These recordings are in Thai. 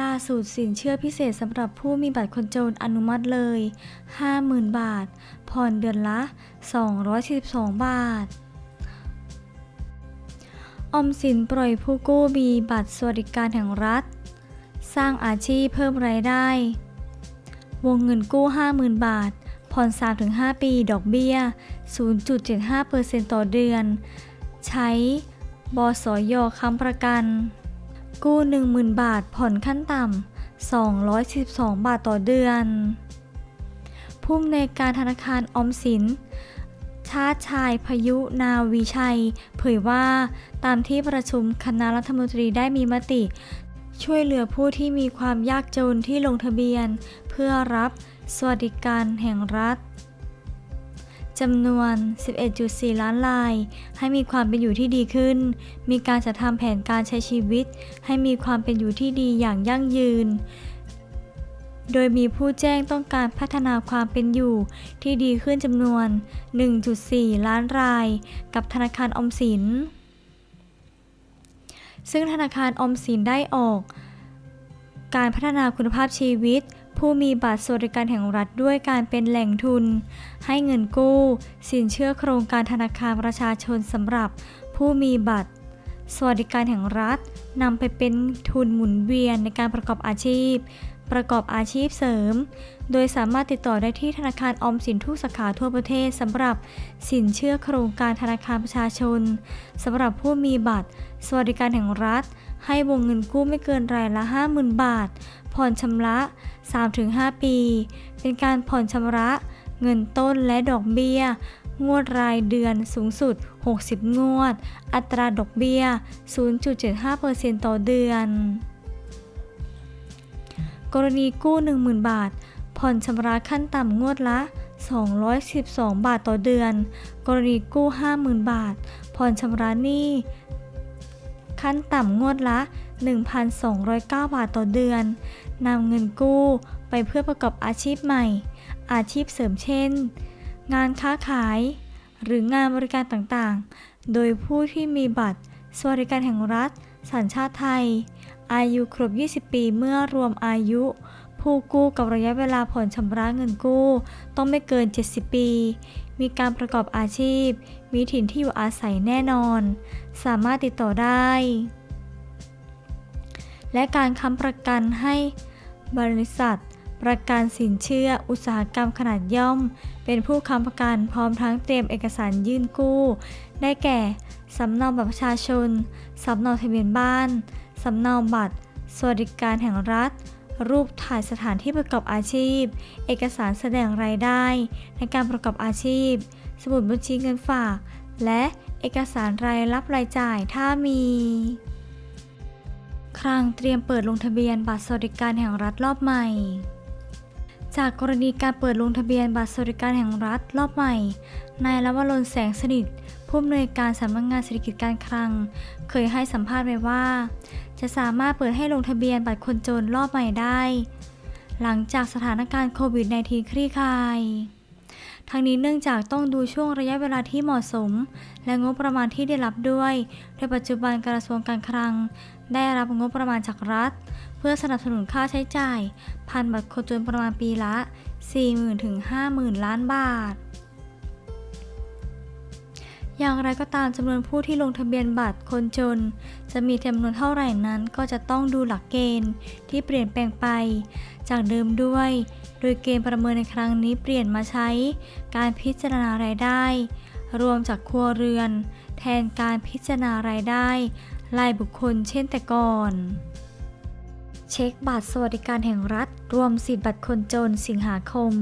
ล่าสุดสินเชื่อพิเศษสำหรับผู้มีบัตรคนจนอนุมัติเลย 50,000 บาท ผ่อนเดือนละ 242 บาทออมสินปล่อยผู้กู้มีบัตรสวัสดิการแห่งรัฐ สร้างอาชีพเพิ่มรายได้ วงเงินกู้ 50,000 บาท ผ่อน 3-5 ปี ดอกเบี้ย 0.75%ต่อเดือน ใช้บสยค้ำประกัน กู้ 10,000 บาทผ่อนขั้นต่ำ242บาทต่อเดือน ผู้อำนวยการธนาคารออมสิน ชาติชายพายุนาวีชัย เผยว่าตามที่ประชุมคณะรัฐมนตรีได้มีมติ ช่วยเหลือผู้ที่มีความยากจนที่ลงทะเบียน เพื่อรับสวัสดิการแห่งรัฐ จำนวน 11.4 ล้านราย ให้มีความเป็นอยู่ที่ดีขึ้น มีการจัดทำแผนการใช้ชีวิต ให้มีความเป็นอยู่ที่ดีอย่างยั่งยืน โดยมีผู้แจ้งต้องการพัฒนาความเป็นอยู่ที่ดีขึ้นจำนวน 1.4 ล้านราย กับธนาคารอมสิน ซึ่งธนาคารอมสินได้ออก การพัฒนาคุณภาพชีวิต ผู้มีบัตรสวัสดิการแห่งรัฐด้วยการเป็นแหล่งทุน ให้เงินกู้ สินเชื่อโครงการธนาคารประชาชนสำหรับผู้มีบัตร สวัสดิการแห่งรัฐนำไปเป็นทุนหมุนเวียนในการประกอบอาชีพ ประกอบอาชีพเสริม โดยสามารถติดต่อได้ที่ธนาคารออมสินทุกสาขาทั่วประเทศสำหรับสินเชื่อโครงการธนาคารประชาชนสำหรับผู้มีบัตร สวัสดิการแห่งรัฐให้วงเงินกู้ไม่เกินรายละ 50,000 บาท ผ่อนชำระ 3-5 ปี เป็นการผ่อนชำระ เงินต้นและดอกเบี้ย งวดรายเดือนสูงสุด 60 งวด อัตราดอกเบี้ย 0.75%ต่อเดือน กรณีกู้ 10,000 บาท ผ่อนชำระขั้นต่ำงวดละ 212 บาทต่อเดือน กรณีกู้ 50,000 บาท ผ่อนชำระหนี้ ขั้นต่ำงวดละ 1,209 บาทต่อเดือนนำเงินกู้ไปเพื่อประกอบอาชีพใหม่ อาชีพเสริมเช่น งานค้าขาย หรืองานบริการต่างๆ โดยผู้ที่มีบัตร สวัสดิการแห่งรัฐ สัญชาติไทย อายุครบ 20 ปีเมื่อรวมอายุ ผู้กู้กับระยะเวลาผ่อนชำระเงินกู้ ต้องไม่เกิน 70 ปี มีการประกอบอาชีพ มีถิ่นที่อยู่อาศัยแน่นอน สามารถติดต่อได้ และการค้ำประกันให้บริษัท ประกันสินเชื่อ อุตสาหกรรมขนาดย่อม เป็นผู้ค้ำประกันพร้อมทั้งเตรียมเอกสารยื่นกู้ ได้แก่ สำเนาบัตรประชาชน สำเนาทะเบียนบ้าน สำเนาบัตร สวัสดิการแห่งรัฐ รูปถ่ายสถานที่ประกอบอาชีพ เอกสารแสดงรายได้ ในการประกอบอาชีพ สมุดบัญชีเงินฝาก และเอกสารรายรับรายจ่ายถ้ามี ครั้งเตรียมเปิดลงทะเบียนบัตรสวัสดิการแห่งรัฐรอบใหม่ จากกรณีการเปิดลงทะเบียนบัตรสวัสดิการแห่งรัฐรอบใหม่ นายลวรนแสงสนิท ผู้อำนวยการสำนักงานเศรษฐกิจการคลัง เคยให้สัมภาษณ์ไว้ว่า จะสามารถเปิดให้ลงทะเบียนบัตรคนจนรอบใหม่ได้ หลังจากสถานการณ์โควิด -19 คลี่คลายทั้งนี้เนื่องจากต้องดูช่วงระยะเวลาที่เหมาะสม และงบประมาณที่ได้รับด้วย โดยปัจจุบันกระทรวงการคลัง ได้รับงบประมาณจากรัฐ เพื่อสนับสนุนค่าใช้จ่าย พันบัตรคนจนประมาณปีละ 40,000ถึง50,000 ล้านบาท อย่างไรก็ตามจำนวนผู้ที่ลงทะเบียนบัตรคนจน จะมีจำนวนเท่าไหร่นั้นก็จะต้องดูหลักเกณฑ์ที่เปลี่ยนแปลงไป จากเดิมด้วย โดยเกณฑ์ประเมินในครั้งนี้เปลี่ยนมาใช้ การพิจารณารายได้ รวมจากครัวเรือน แทนการพิจารณารายได้รายบุคคลเช่นแต่ก่อนเช็คบัตรสวัสดิการแห่งรัฐ รวมสิทธิบัตรคนจนสิงหาคม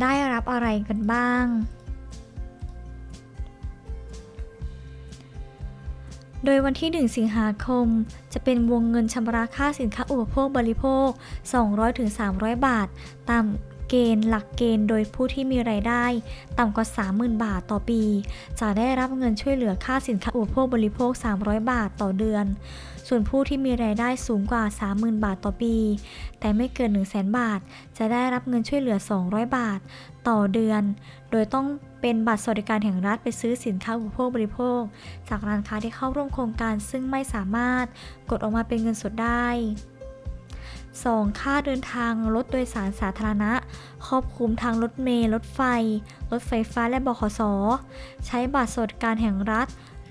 ได้รับอะไรกันบ้าง โดยวันที่ 1 สิงหาคม จะเป็นวงเงินชำระค่าสินค้าอุปโภคบริโภค 200-300 บาท ตามเกณฑ์หลักเกณฑ์โดยผู้ที่มีรายได้ต่ำกว่า 30,000 บาทต่อปี จะได้รับเงินช่วยเหลือค่าสินค้าอุปโภคบริโภค 300 บาทต่อเดือน ส่วนผู้ที่มีรายได้สูงกว่า 30,000 บาทต่อปี แต่ไม่เกิน 100,000 บาท จะได้รับเงินช่วยเหลือ 200 บาทต่อเดือน โดยต้อง เป็นบัตรสวัสดิการแห่งรัฐไปซื้อสินค้าอุปโภคบริโภค จากร้านค้าที่เข้าร่วมโครงการซึ่งไม่สามารถกดออกมาเป็นเงินสดได้ 2. ค่าเดินทางรถโดยสารสาธารณะ ครอบคลุมทางรถเมล์รถไฟ รถไฟฟ้าและบขส ใช้บัตรสวัสดิการแห่งรัฐ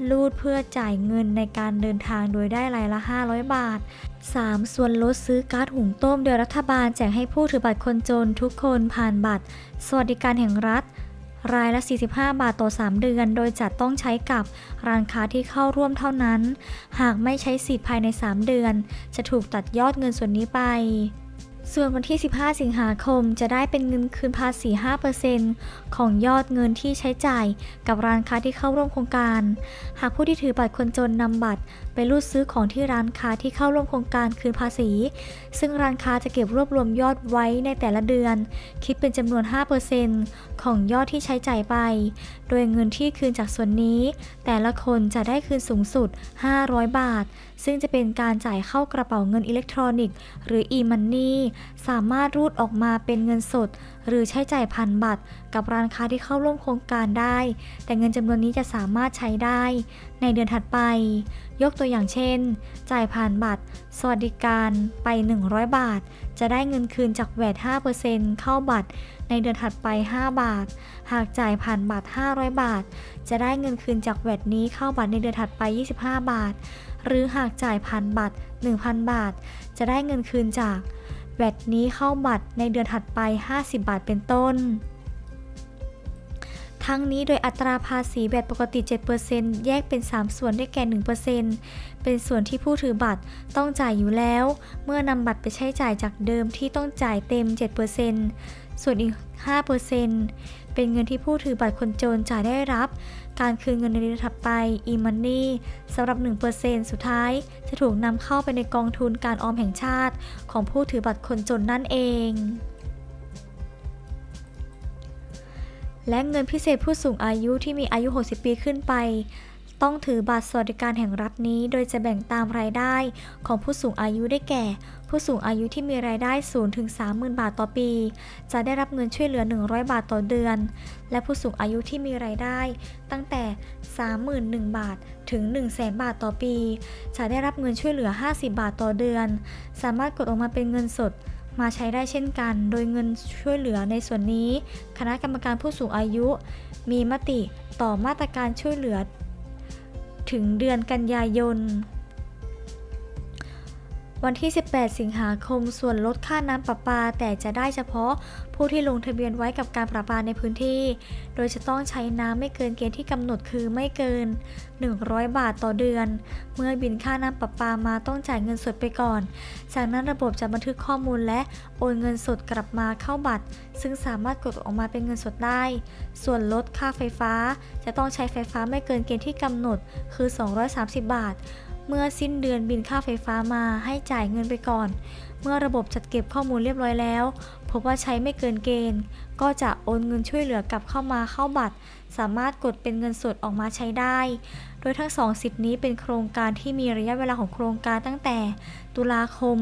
รูดเพื่อจ่ายเงินในการเดินทางโดยได้รายละ 500 บาท 3. ส่วนลดซื้อก๊าซหุงต้มโดยรัฐบาลแจกให้ผู้ถือบัตรคนจนทุกคนผ่านบัตร สวัสดิการแห่งรัฐ รายละ 45 บาทต่อ 3 เดือน โดยจะต้องใช้กับร้านค้าที่เข้าร่วมเท่านั้น หากไม่ใช้สิทธิ์ภายใน 3 เดือน จะถูกตัดยอดเงินส่วนนี้ไป ส่วนวันที่ 15 สิงหาคม จะได้เป็นเงินคืนภาษี 5%ของยอดเงินที่ใช้จ่ายกับร้านค้าที่เข้าร่วมโครงการ หากผู้ที่ถือบัตรคนจนนำบัตร ไปรูดซื้อของที่ร้านค้าที่เข้าร่วมโครงการคืนภาษี ซึ่งร้านค้าจะเก็บรวบรวมยอดไว้ในแต่ละเดือน คิดเป็นจำนวน 5%ของยอดที่ใช้จ่ายไป โดยเงินที่คืนจากส่วนนี้ แต่ละคนจะได้คืนสูงสุด 500 บาท ซึ่งจะเป็นการจ่ายเข้ากระเป๋าเงินอิเล็กทรอนิกส์ หรือ e-money สามารถรูดออกมาเป็นเงินสดหรือใช้จ่ายผ่านบัตร กับร้านค้าที่เข้าร่วมโครงการได้ แต่เงินจำนวนนี้จะสามารถใช้ได้ ในเดือนถัดไป ยกตัวอย่างเช่น จ่ายผ่านบัตร สวัสดิการไป 100 บาท จะได้เงินคืนจากแวด5%เข้าบัตร ในเดือนถัดไป 5 บาท หากจ่ายผ่านบัตร 500 บาท จะได้เงินคืนจากแวดนี้เข้าบัตรในเดือนถัดไป 25 บาท หรือหากจ่ายผ่านบัตร 1,000 บาท จะได้เงินคืนจาก แวดนี้เข้าบัตรในเดือนถัดไป 50 บาทเป็นต้น ทั้งนี้โดยอัตราภาษีแบบปกติ 7%แยกเป็น 3 ส่วนได้แก่ 1%เป็นส่วนที่ผู้ถือบัตรต้องจ่ายอยู่แล้ว เมื่อนำบัตรไปใช้จ่ายจากเดิมที่ต้องจ่ายเต็ม 7%ส่วนอีก 5%เป็นเงินที่ผู้ถือบัตรคนจนจ่ายได้รับ การคืนเงินในเดือนถัดไป e-money สำหรับ 1%สุดท้าย จะถูกนำเข้าไปในกองทุนการออมแห่งชาติ ของผู้ถือบัตรคนจนนั่นเองและเงินพิเศษผู้สูงอายุที่มีอายุ 60 ปีขึ้นไป ต้องถือบัตรสวัสดิการแห่งรัฐนี้ โดยจะแบ่งตามรายได้ของผู้สูงอายุได้แก่ ผู้สูงอายุที่มีรายได้สูงถึง30,000 บาทต่อปี จะได้รับเงินช่วยเหลือ 100 บาทต่อเดือน และผู้สูงอายุที่มีรายได้ ตั้งแต่ 31,000 บาทถึง 100,000 บาทต่อปี จะได้รับเงินช่วยเหลือ 50 บาทต่อเดือน สามารถกดออกมาเป็นเงินสดมาใช้ได้เช่นกัน โดยเงินช่วยเหลือในส่วนนี้ คณะกรรมการผู้สูงอายุ มีมติต่อมาตรการช่วยเหลือ ถึงเดือนกันยายน วันที่ 18 สิงหาคม ส่วนลดค่าน้ำประปา แต่จะได้เฉพาะผู้ที่ลงทะเบียนไว้กับการประปาในพื้นที่ โดยจะต้องใช้น้ำไม่เกินเกณฑ์ที่กำหนดคือไม่เกิน 100 บาทต่อเดือน เมื่อบินค่าน้ำประปามาต้องจ่ายเงินสดไปก่อน จากนั้นระบบจะบันทึกข้อมูลและโอนเงินสดกลับมาเข้าบัตร ซึ่งสามารถกดออกมาเป็นเงินสดได้ ส่วนลดค่าไฟฟ้า จะต้องใช้ไฟฟ้าไม่เกินเกณฑ์ที่กำหนดคือ 230 บาท เมื่อสิ้นเดือนบินค่าไฟฟ้ามาให้จ่ายเงินไปก่อน เมื่อระบบจัดเก็บข้อมูลเรียบร้อยแล้ว พบว่าใช้ไม่เกินเกณฑ์ ก็จะโอนเงินช่วยเหลือกลับเข้ามาเข้าบัตร สามารถกดเป็นเงินสดออกมาใช้ได้ โดยทั้งสองสิทธินี้เป็นโครงการที่มีระยะเวลาของโครงการตั้งแต่ ตุลาคม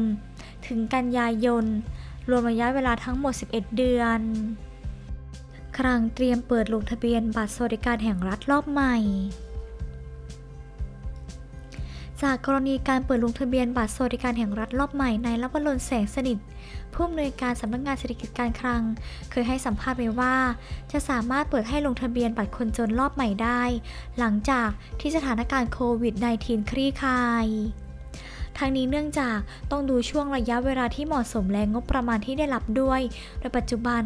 ถึงกันยายน รวมระยะเวลาทั้งหมด 11 เดือนครั้งเตรียมเปิดลงทะเบียนบัตรสวัสดิการแห่งรัฐรอบใหม่ จากกรณีการเปิดลงทะเบียนบัตรสวัสดิการแห่งรัฐรอบใหม่ในรับวรนแสงสนิทผู้อำนวยการสำนักงานเศรษฐกิจการคลัง เคยให้สัมภาษณ์ไว้ว่า จะสามารถเปิดให้ลงทะเบียนบัตรคนจนรอบใหม่ได้ หลังจากที่สถานการณ์โควิด -19 คลี่คลาย ทั้งนี้เนื่องจากต้องดูช่วงระยะเวลาที่เหมาะสมและงบประมาณที่ได้รับด้วย โดยปัจจุบัน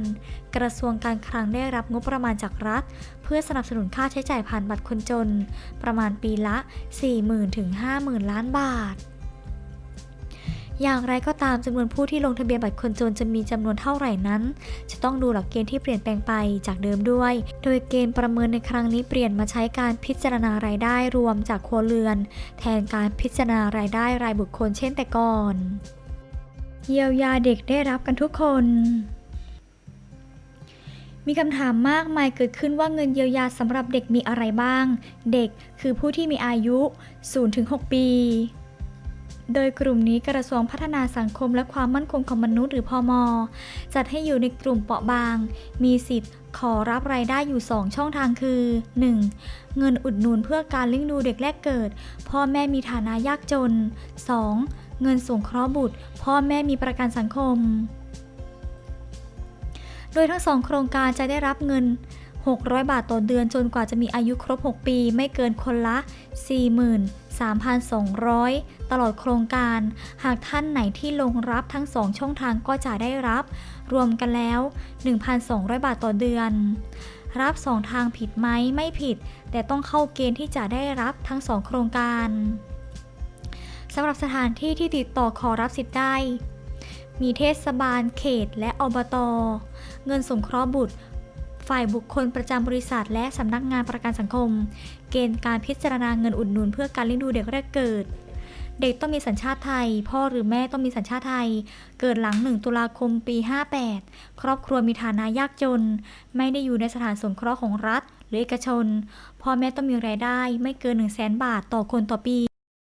กระทรวงการคลังได้รับงบประมาณจากรัฐ เพื่อสนับสนุนค่าใช้จ่ายผ่านบัตรคนจน ประมาณปีละ 40,000ถึง50,000 ล้านบาท อย่างไรก็ตามจำนวนผู้ที่ลงทะเบียนบัตรคนจนจะมีจำนวนเท่าไหร่นั้น จะต้องดูหลักเกณฑ์ที่เปลี่ยนแปลงไปจากเดิมด้วย โดยเกณฑ์ประเมินในครั้งนี้เปลี่ยนมาใช้การพิจารณารายได้รวมจากครัวเรือน แทนการพิจารณารายได้รายบุคคลเช่นแต่ก่อนเยียวยาเด็กได้รับกันทุกคน มีคำถามมากมายเกิดขึ้นว่าเงินเยียวยาสำหรับเด็กมีอะไรบ้าง เด็กคือผู้ที่มีอายุ 0-6 ปี โดยกลุ่มนี้กระทรวงพัฒนาสังคมและความมั่นคงของมนุษย์หรือพอมจัดให้อยู่ในกลุ่มเปราะบาง มีสิทธิ์ขอรับรายได้อยู่ 2 ช่องทางคือ 1. เงินอุดหนุนเพื่อการเลี้ยงดูเด็กแรกเกิด พ่อแม่มีฐานะยากจน 2. เงินสงเคราะห์บุตร พ่อแม่มีประกันสังคม โดยทั้งสองโครงการจะได้รับเงิน 600 บาทต่อเดือนจนกว่าจะมีอายุครบ 6 ปี ไม่เกินคนละ 3,200 ตลอดโครงการ หากท่านไหนที่ลงรับทั้ง 2 ช่องทางก็จะได้รับ รวมกันแล้ว 1,200 บาทต่อเดือน รับ 2 ทางผิดไหมไม่ผิด แต่ต้องเข้าเกณฑ์ที่จะได้รับทั้ง 2 โครงการสำหรับสถานที่ที่ติดต่อขอรับสิทธิ์ได้ มีเทศบาลเขตและอบต เงินสงเคราะห์บุตร ฝ่ายบุคคลประจำบริษัท และสำนักงานประกันสังคม เกณฑ์การพิจารณาเงินอุดหนุนเพื่อการเลี้ยงดูเด็กแรกเกิด เด็กต้องมีสัญชาติไทย พ่อหรือแม่ต้องมีสัญชาติไทย เกิดหลัง 1 ตุลาคมปี 58 ครอบครัวมีฐานะยากจน ไม่ได้อยู่ในสถานสงเคราะห์ของรัฐหรือเอกชน พ่อแม่ต้องมีรายได้ไม่เกิน 1 0 0 0 0แบาทต่อคนต่อปี